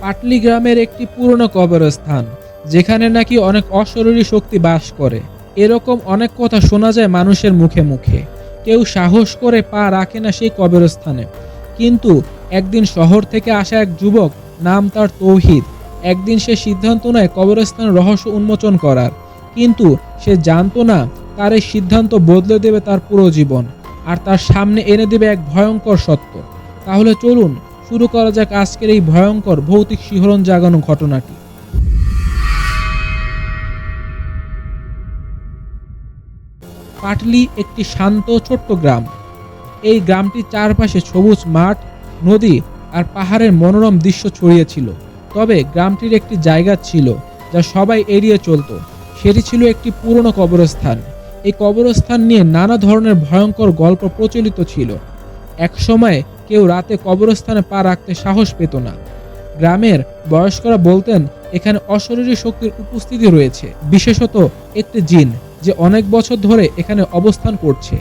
পাটলি গ্রামের একটি পুরনো কবরস্থান, যেখানে নাকি অনেক অশরীরী শক্তি বাস করে। এরকম অনেক কথা শোনা যায় মানুষের মুখে মুখে। কেউ সাহস করে পা রাখে না সেই কবরস্থানে। কিন্তু একদিন শহর থেকে আসা এক যুবক, নাম তার তৌহিদ। একদিন সে সিদ্ধান্ত নেয় কবরস্থানের রহস্য উন্মোচন করার। কিন্তু সে জানতো না তার এই সিদ্ধান্ত বদলে দেবে তার পুরো জীবন, আর তার সামনে এনে দেবে এক ভয়ঙ্কর সত্য। তাহলে চলুন শুরু করা যাক আজকের এই ভয়ঙ্কর ভৌতিক শিহরণ জাগানো ঘটনাটি। পাটলি একটি শান্ত ছোট্ট গ্রাম। এই গ্রামটির চারপাশে সবুজ মাঠ, নদী আর পাহাড়ের মনোরম দৃশ্য ছড়িয়েছিল তবে গ্রামটির একটি জায়গা ছিল যা সবাই এড়িয়ে চলতো। সেটি ছিল একটি পুরনো কবরস্থান। এই কবরস্থান নিয়ে নানা ধরনের ভয়ঙ্কর গল্প প্রচলিত ছিল। একসময় কেউ রাতে কবরস্থানে পা রাখতে সাহস পেত না। গ্রামের বয়স্করা বলতেন, এখানে অশরীরী শক্তির উপস্থিতি রয়েছে, বিশেষত একটি জিন যে অনেক বছর ধরে এখানে অবস্থান করছে।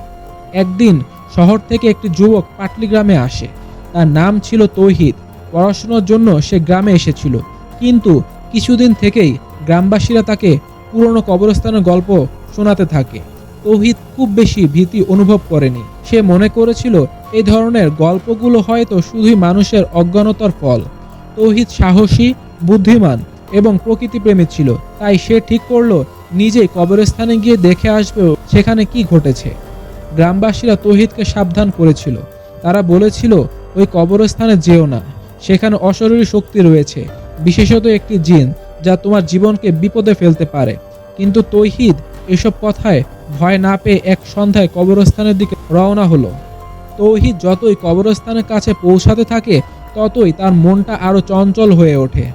একদিন শহর থেকে একটি যুবক পাটলি গ্রামে আসে। তার নাম ছিল তৌহিদ। পড়াশোনার জন্য সে গ্রামে এসেছিল। কিন্তু কিছুদিন থেকেই গ্রামবাসীরা তাকে পুরনো কবরস্থানের গল্প শোনাতে থাকে। তৌহিদ খুব বেশি ভীতি অনুভব করেনি। সে মনে করেছিল এই ধরনের গল্পগুলো হয়তো শুধুই মানুষের অজ্ঞানতার ফল। তৌহিদ সাহসী, বুদ্ধিমান এবং প্রকৃতিপ্রেমী ছিল, তাই সে ঠিক করল নিজেই কবরস্থানে গিয়ে দেখে আসবে সেখানে কি ঘটেছে। গ্রামবাসীরা তৌহিদকে সাবধান করেছিল। তারা বলেছিল, ওই কবরস্থানে যেও না, সেখানে অশরীরী শক্তি রয়েছে, বিশেষত একটি জিন যা তোমার জীবনকে বিপদে ফেলতে পারে। কিন্তু তৌহিদ এসব কথায় ভয় না পেয়ে এক সন্ধ্যায় কবরস্থানের দিকে রওনা হলো। তৌহিদ যতই কবরস্থানের কাছে পৌঁছাতে থাকে, ততই তার মনটা আরও চঞ্চল হয়ে ওঠে।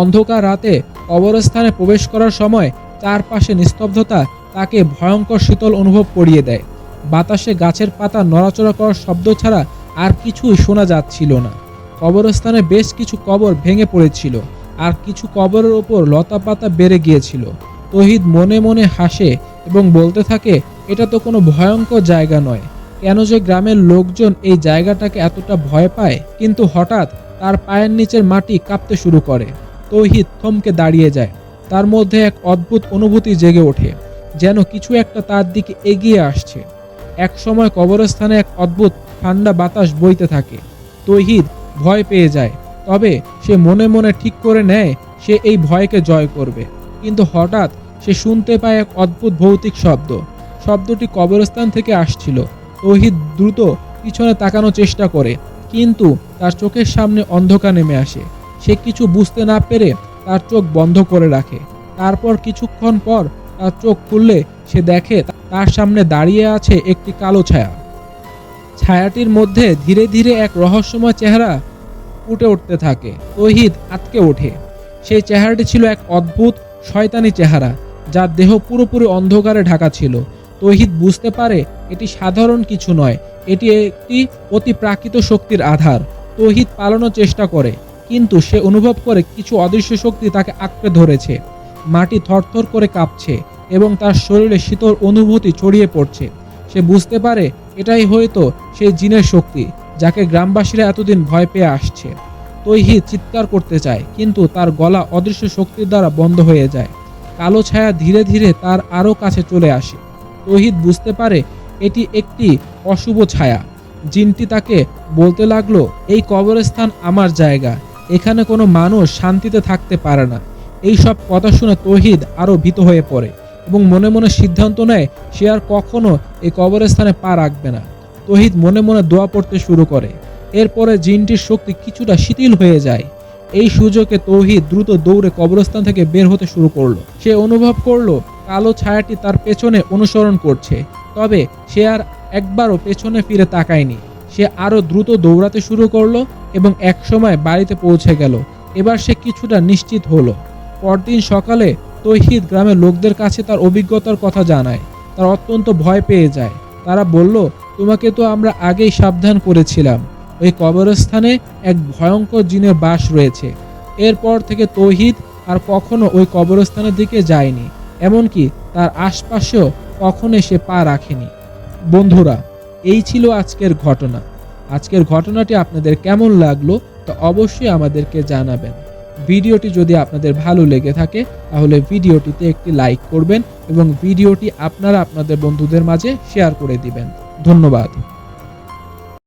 অন্ধকার রাতে কবরস্থানে প্রবেশ করার সময় চারপাশে নিস্তব্ধতা তাকে ভয়ঙ্কর শীতল অনুভব করিয়ে দেয়। বাতাসে গাছের পাতা নড়াচড়া করার শব্দ ছাড়া আর কিছুই শোনা যাচ্ছিল না। কবরস্থানে বেশ কিছু কবর ভেঙে পড়েছিল আর কিছু কবরের ওপর লতা পাতা বেড়ে গিয়েছিল। তহিদ মনে মনে হাসে এবং বলতে থাকে, এটা তো কোনো ভয়ঙ্কর জায়গা নয়। কেন যে গ্রামের লোকজন এই জায়গাটাকে এতটা ভয় পায়? কিন্তু হঠাৎ তার পায়ের নিচের মাটি কাঁপতে শুরু করে। তৌহিদ থমকে দাঁড়িয়ে যায়। তার মধ্যে এক অদ্ভুত অনুভূতি জেগে ওঠে, যেন কিছু একটা তার দিকে এগিয়ে আসছে। এক সময় কবরস্থানে এক অদ্ভুত ঠান্ডা বাতাস বইতে থাকে। তৌহিদ ভয় পেয়ে যায়, তবে সে মনে মনে ঠিক করে নেয়, সে এই ভয়কে জয় করবে। কিন্তু হঠাৎ সে শুনতে পায় এক অদ্ভুত ভৌতিক শব্দ। শব্দটি কবরস্থান থেকে আসছিল। তৌহিদ দ্রুত পিছনে তাকানোর চেষ্টা করে, কিন্তু তার চোখের সামনে অন্ধকার নেমে আসে। সে কিছু বুঝতে না পেরে তার চোখ বন্ধ করে রাখে। তারপর কিছুক্ষণ পর তার চোখ খুললে সে দেখে তার সামনে দাঁড়িয়ে আছে একটি কালো ছায়া। ছায়াটির মধ্যে ধীরে ধীরে এক রহস্যময় চেহারা ফুটে উঠতে থাকে। তহিদ আটকে ওঠে। সেই চেহারাটি ছিল এক অদ্ভুত, শয়তানি চেহারা, যার দেহ পুরোপুরি অন্ধকারে ঢাকা ছিল। তহিদ বুঝতে পারে এটি সাধারণ কিছু নয়, এটি একটি অতি প্রাকৃত শক্তির আধার। তহিদ পালানোর চেষ্টা করে, কিন্তু সে অনুভব করে কিছু অদৃশ্য শক্তি তাকে আঁকড়ে ধরেছে। মাটি থরথর করে কাঁপছে এবং তার শরীরে শীতল অনুভূতি ছড়িয়ে পড়ছে। সে বুঝতে পারে এটাই হয়তো সেই জিনের শক্তি, যাকে গ্রামবাসীরা এতদিন ভয় পেয়ে আসছে। তৈহিদ চিৎকার করতে চায়, কিন্তু তার গলা অদৃশ্য শক্তির দ্বারা বন্ধ হয়ে যায়। কালো ছায়া ধীরে ধীরে তার আরও কাছে চলে আসে। তহিদ বুঝতে পারে এটি একটি অশুভ ছায়া। জিনটি তাকে বলতে লাগল, এই কবরস্থান আমার জায়গা। এখানে কোনো মানুষ শান্তিতে থাকতে পারে না। এই সব কথা শুনে তহিদ আরও ভীত হয়ে পড়ে এবং মনে মনে সিদ্ধান্ত নেয় সে আর কখনো এই কবরস্থানে পা রাখবে না। তহিদ মনে মনে দোয়া পড়তে শুরু করে। এরপরে জিনটির শক্তি কিছুটা শিথিল হয়ে যায়। এই সুযোগে তৌহিদ দ্রুত দৌড়ে কবরস্থান থেকে বের হতে শুরু করল। সে অনুভব করল কালো ছায়াটি তার পেছনে অনুসরণ করছে, তবে সে আর একবারও পেছনে ফিরে তাকায়নি। সে আরও দ্রুত দৌড়াতে শুরু করল এবং একসময় বাড়িতে পৌঁছে গেল। এবার সে কিছুটা নিশ্চিত হলো। পরদিন সকালে তৈহিদ গ্রামের লোকদের কাছে তার অভিজ্ঞতার কথা জানায়। তার অত্যন্ত ভয় পেয়ে যায়। তারা বলল, তোমাকে তো আমরা আগেই সাবধান করেছিলাম। ওই কবরস্থানে এক ভয়ঙ্কর জিনের বাস রয়েছে। এরপর থেকে তৌহিদ আর কখনো ওই কবরস্থানের দিকে যায়নি। এমনকি তার আশপাশেও কখনো সে পা রাখেনি। বন্ধুরা, এই ছিল আজকের ঘটনা। আজকের ঘটনাটি আপনাদের কেমন লাগল তা অবশ্যই আমাদেরকে জানাবেন। ভিডিওটি যদি আপনাদের ভালো লেগে থাকে, তাহলে ভিডিওটিতে একটি লাইক করবেন এবং ভিডিওটি আপনারা আপনাদের বন্ধুদের মাঝে শেয়ার করে দিবেন। ধন্যবাদ।